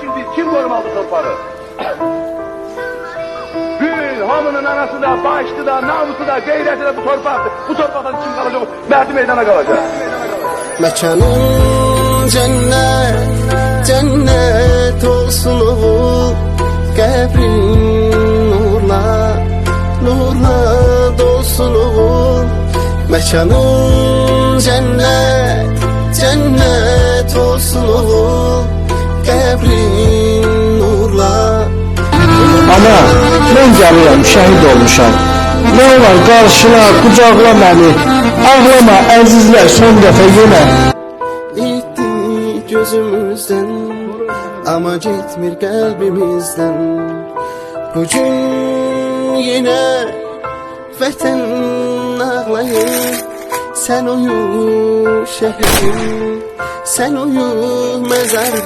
şimdi kim korumalı torpağı? Bütün hamının anası da, başlı da, namusu da, gayreti de bu torpaktır. Bu torpaktan kim kalacak? Merdi meydana kalacak. Mekanın cennet, cennet olsun oğul Qəbrin nurla, nurla dolsun oğul Mekanın cennet, cennet olsun oğul Nurla Ana, mən gəlirəm, şəhid olmuşam. Nə olar, qarşıla, qucaqla məni. Ağlama, əzizlər, son dəfə yenə. Gitti gözümüzden ama gitmir kalbimizden Bugün yine vətən ağlayır Sen uyu şehrim, sen uyu mezar